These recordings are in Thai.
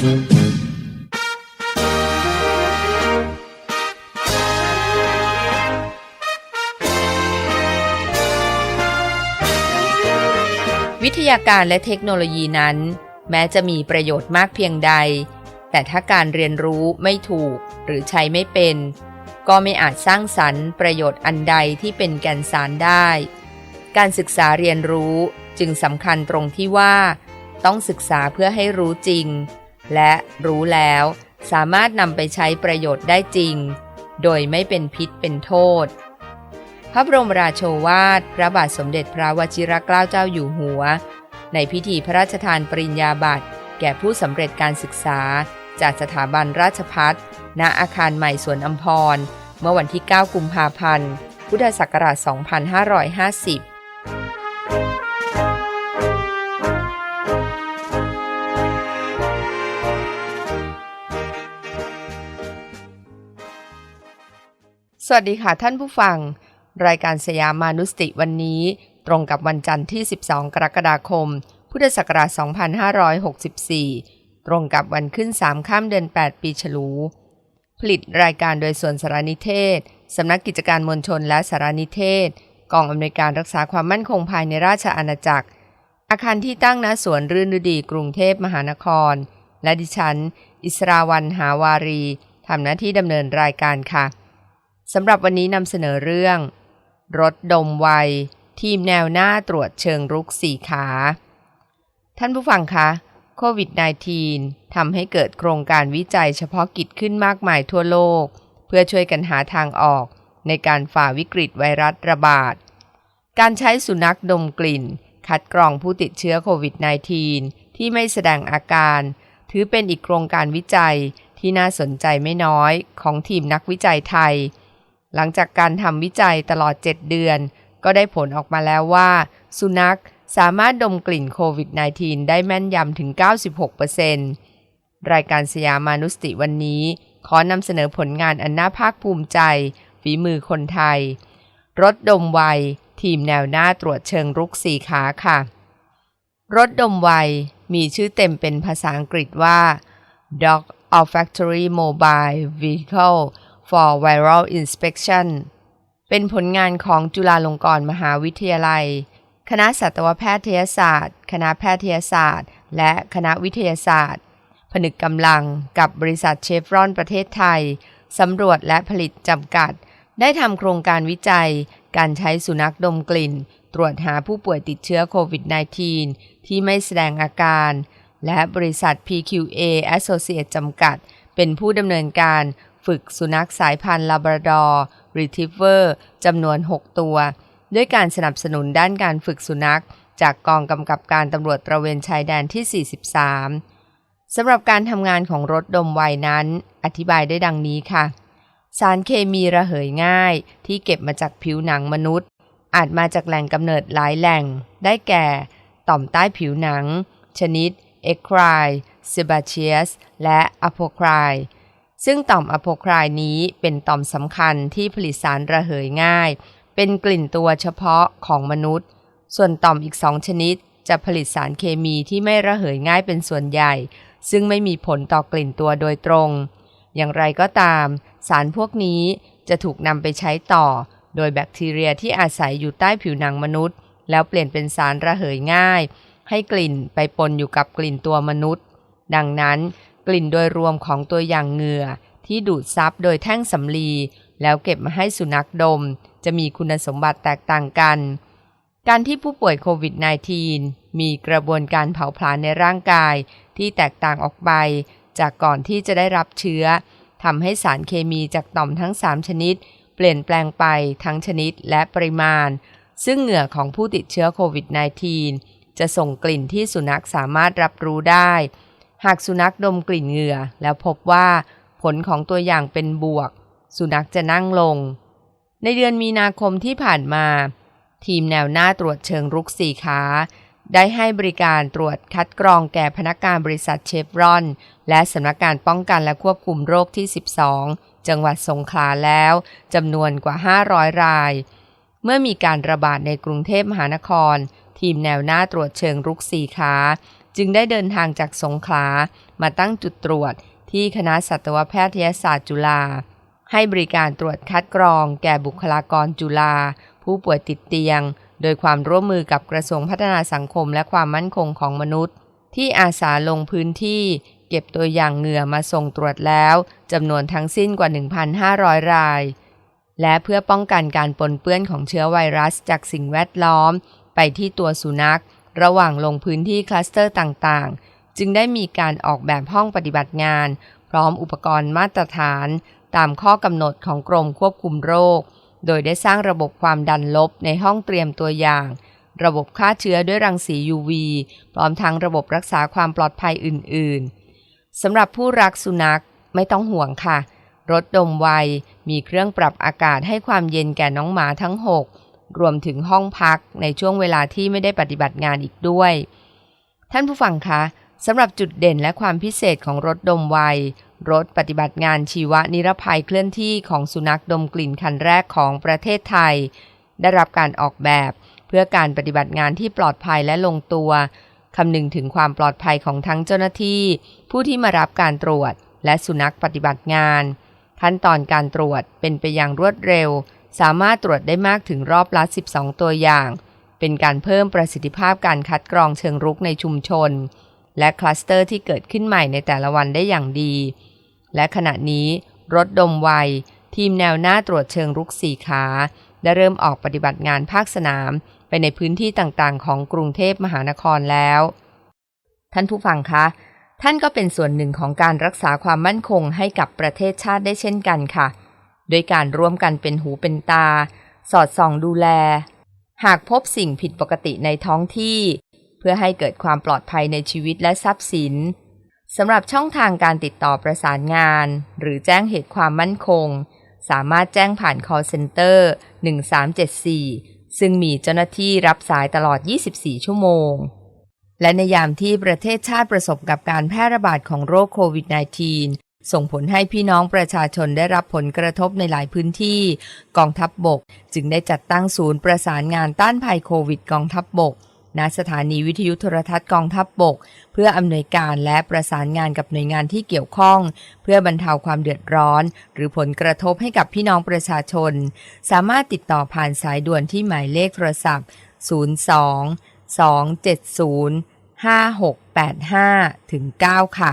วิทยาการและเทคโนโลยีนั้น แม้จะมีประโยชน์มากเพียงใด แต่ถ้าการเรียนรู้ไม่ถูกหรือใช้ไม่เป็น ก็ไม่อาจสร้างสรรค์ประโยชน์อันใดที่เป็นแก่นสารได้ การศึกษาเรียนรู้จึงสำคัญตรงที่ว่า ต้องศึกษาเพื่อให้รู้จริง และรู้แล้วสามารถนำไปใช้ประโยชน์ได้จริง โดยไม่เป็นพิษเป็นโทษ พระบรมราโชวาท พระบาทสมเด็จพระวชิรเกล้าเจ้าอยู่หัว ในพิธีพระราชทานปริญญาบัตร แก่ผู้สำเร็จการศึกษา จากสถาบันราชพัฒณอาคารใหม่สวนอัมพร เมื่อวันที่ 9 กุมภาพันธ์ พุทธศักราช 2550 สวัสดีค่ะท่านผู้ฟัง รายการสยามมานุสติวันนี้ ตรงกับวันจันทร์ที่ 12 กรกฎาคม พุทธศักราช 2564 ตรงกับวันขึ้น 3 ข้ามเดือน 8 ปีฉลู ผลิตรายการโดยส่วนสารนิเทศ สำนักกิจการมวลชนและสารนิเทศ กองอำนวยการรักษาความมั่นคงภายในราชอาณาจักร อาคารที่ตั้งณสวนรื่นฤดีกรุงเทพมหานคร และดิฉัน อิสราวันหาวารีทำหน้าที่ดำเนินรายการค่ะ สำหรับวันนี้นำเสนอเรื่อง รถดมไว ทีมแนวหน้าตรวจเชิงรุกสี่ขา ท่านผู้ฟังคะโควิด -19 ทำให้เกิดโครงการวิจัยเฉพาะกิจขึ้นมากมายทั่วโลก เพื่อช่วยกันหาทางออกในการฝ่าวิกฤตไวรัสระบาด การใช้สุนัขดมกลิ่น คัดกรองผู้ติดเชื้อโควิด -19 ที่ไม่แสดงอาการ ถือเป็นอีกโครงการวิจัยที่น่าสนใจไม่น้อยของทีมนักวิจัยไทย หลังจากการทำวิจัยตลอด 7 เดือน ก็ได้ผลออกมาแล้วว่า สุนัขสามารถดมกลิ่นโควิด -19 ได้แม่นยำถึง 96%รายการสยามานุสติวันนี้ ขอนำเสนอผลงานอันน่าภาคภูมิใจ ฝีมือคนไทย รถดมไว ทีมแนวหน้าตรวจเชิงรุกสีขาค่ะ รถดมไว มีชื่อเต็มเป็นภาษาอังกฤษว่า Dog Olfactory Mobile Vehicle for Viral Inspection เป็นผลงานของจุฬาลงกรณ์มหาวิทยาลัย คณะสัตวแพทยศาสตร์ คณะแพทยศาสตร์ และคณะวิทยาศาสตร์ ผนึกกำลังกับบริษัทเชฟรอนประเทศไทยสำรวจและผลิตจำกัด ได้ทำโครงการวิจัย การใช้สุนัขดมกลิ่น ตรวจหาผู้ป่วยติดเชื้อโควิด -19 ที่ไม่แสดงอาการ และบริษัท PQA Associate จำกัด เป็นผู้ดำเนินการ ฝึกสุนัขสายพันธุ์ลาบราดอร์รีทิเวอร์จำนวน 6 ตัว ด้วยการสนับสนุนด้านการฝึกสุนัข จากกองกำกับการตำรวจตระเวนชายแดนที่ 43 สำหรับการทำงานของรถดมไวนั้น อธิบายได้ดังนี้ค่ะ สารเคมีระเหยง่ายที่เก็บมาจากผิวหนังมนุษย์ อาจมาจากแหล่งกำเนิดหลายแหล่ง ได้แก่ ต่อมใต้ผิวหนัง ชนิดเอครายเซบาเชียสและอะโพคราย ซึ่งต่อมอโพครายนี้เป็นต่อมสำคัญที่ผลิตสารระเหยง่าย เป็นกลิ่นตัวเฉพาะของมนุษย์ ส่วนต่อมอีกสองชนิด จะผลิตสารเคมีที่ไม่ระเหยง่ายเป็นส่วนใหญ่ ซึ่งไม่มีผลต่อกลิ่นตัวโดยตรง อย่างไรก็ตาม สารพวกนี้จะถูกนำไปใช้ต่อ โดยแบคทีเรียที่อาศัยอยู่ใต้ผิวหนังมนุษย์ แล้วเปลี่ยนเป็นสารระเหยง่าย ให้กลิ่นไปปนอยู่กับกลิ่นตัวมนุษย์ ดังนั้น ลิ่นโดยรวมของตัวอย่างเหงื่อที่ดูดซับโดยแท่งสำลี แล้วเก็บมาให้สุนัขดม จะมีคุณสมบัติแตกต่างกัน การที่ผู้ป่วยโควิด -19 มีกระบวนการเผาผลาญในร่างกายที่แตกต่างออกไป จากก่อนที่จะได้รับเชื้อทำให้สารเคมีจากต่อมทั้ง 3 ชนิด เปลี่ยนแปลงไปทั้งชนิดและปริมาณ ซึ่งเหงื่อของผู้ติดเชื้อโควิด -19 จะส่งกลิ่นที่สุนัขสามารถรับรู้ได้ หากสุนัขดมกลิ่นเหงื่อ แล้วพบว่าผลของตัวอย่างเป็นบวก สุนัขจะนั่งลง ในเดือนมีนาคมที่ผ่านมา ทีมแนวหน้าตรวจเชิงรุกสี่ขาได้ให้บริการตรวจคัดกรองแก่พนักงานบริษัทเชฟรอน และสำนักงานป้องกันและควบคุมโรคที่ 12 จังหวัดสงขลาแล้วจำนวนกว่า 500 ราย เมื่อมีการระบาดในกรุงเทพมหานคร ทีมแนวหน้าตรวจเชิงรุกสี่ขา จึงได้เดินทางจากสงขลามาตั้งจุดตรวจที่คณะสัตวแพทยศาสตร์จุฬาให้บริการตรวจคัดกรอง แก่บุคลากรจุฬาผู้ป่วยติดเตียง โดยความร่วมมือกับกระทรวงพัฒนาสังคมและความมั่นคงของมนุษย์ ที่อาสาลงพื้นที่ เก็บตัวอย่างเหงื่อมาส่งตรวจแล้วจำนวนทั้งสิ้นกว่า 1,500 ราย และเพื่อป้องกันการปนเปื้อนของเชื้อไวรัสจากสิ่งแวดล้อม ไปที่ตัวสุนัข ระหว่างลงพื้นที่คลัสเตอร์ต่างๆ จึงได้มีการออกแบบห้องปฏิบัติงาน พร้อมอุปกรณ์มาตรฐาน ตามข้อกำหนดของกรมควบคุมโรค โดยได้สร้างระบบความดันลบในห้องเตรียมตัวอย่าง ระบบฆ่าเชื้อด้วยรังสี UV พร้อมทั้งระบบรักษาความปลอดภัยอื่นๆสำหรับผู้รักสุนัขไม่ต้องห่วงค่ะรถดมไวมีเครื่องปรับอากาศให้ความเย็นแก่น้องหมาทั้ง 6 รวมถึงห้องพักในช่วงเวลาที่ไม่ได้ปฏิบัติงานอีกด้วย ท่านผู้ฟังคะสำหรับจุดเด่นและความพิเศษของรถดมไวรถปฏิบัติงานชีวนิรภัยเคลื่อนที่ของสุนัขดมกลิ่นคันแรกของประเทศไทย ได้รับการออกแบบ เพื่อการปฏิบัติงานที่ปลอดภัยและลงตัวคำนึงถึงความปลอดภัยของทั้งเจ้าหน้าที่ ผู้ที่มารับการตรวจ และสุนัขปฏิบัติงาน ขั้นตอนการตรวจเป็นไปอย่างรวดเร็ว สามารถตรวจได้มากถึงรอบละ 12 ตัวอย่าง เป็นการเพิ่มประสิทธิภาพการคัดกรองเชิงรุกในชุมชน และคลัสเตอร์ที่เกิดขึ้นใหม่ในแต่ละวันได้อย่างดี และขณะนี้รถดมไวทีมแนวหน้าตรวจเชิงรุกสี่ขา ได้เริ่มออกปฏิบัติงานภาคสนาม ไปในพื้นที่ต่างๆ ของกรุงเทพมหานครแล้ว ท่านผู้ฟังคะ ท่านก็เป็นส่วนหนึ่งของการรักษาความมั่นคงให้กับประเทศชาติได้เช่นกันค่ะ โดยการร่วมกันเป็นหูเป็นตา สอดส่องดูแล หากพบสิ่งผิดปกติในท้องที่ เพื่อให้เกิดความปลอดภัยในชีวิตและทรัพย์สินสำหรับช่องทางการติดต่อประสานงาน หรือแจ้งเหตุความมั่นคง สามารถแจ้งผ่าน call center 1374 ซึ่งมีเจ้าหน้าที่รับสายตลอด 24 ชั่วโมง และในยามที่ประเทศชาติประสบกับการแพร่ระบาดของโรคโควิด -19 ส่งผลให้พี่น้องประชาชนได้รับผลกระทบในหลายพื้นที่ กองทัพบบก จึงได้จัดตั้งศูนย์ประสานงานต้านภัยโควิดกองทัพบบก ณ สถานีวิทยุโทรทัศน์กองทัพบบก เพื่ออำนวยการและประสานงานกับหน่วยงานที่เกี่ยวข้อง เพื่อบรรเทาความเดือดร้อน หรือผลกระทบให้กับพี่น้องประชาชน สามารถติดต่อผ่านสายด่วนที่หมายเลขโทรศัพท์ 02 270 5685ถึง9ค่ะ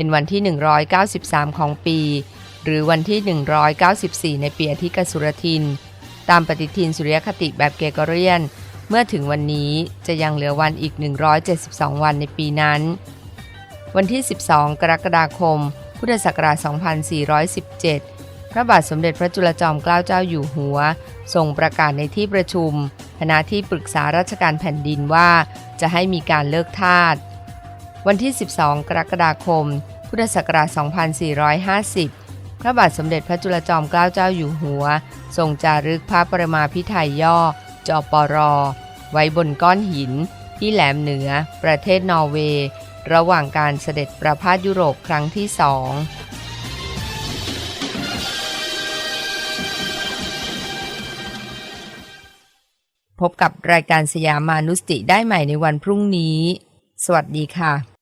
เป็นวันที่ 193 ของปี หรือวันที่ 194 ในปีอธิกสุรทิน ตามปฏิทินสุริยคติแบบเกรกอเรียน เมื่อถึงวันนี้จะยังเหลือวันอีก 172 วันในปีนั้น วันที่ 12 กรกฎาคม พุทธศักราช 2417 พระบาทสมเด็จพระจุลจอมเกล้าเจ้าอยู่หัวทรงประกาศในที่ประชุมคณะที่ปรึกษาราชการแผ่นดินว่าจะให้มีการเลิกทาส วันที่ 12 กรกฎาคม พุทธศักราช 2450 พระบาทสมเด็จพระจุลจอมเกล้าเจ้าอยู่หัว ทรงจารึกพระประมาพิไทยย่อจปรไว้บนก้อนหิน ที่แหลมเหนือ ประเทศนอร์เวย์ ระหว่างการเสด็จประพาสยุโรปครั้งที่สองพบกับรายการสยามานุสติได้ใหม่ในวันพรุ่งนี้ สวัสดีค่ะ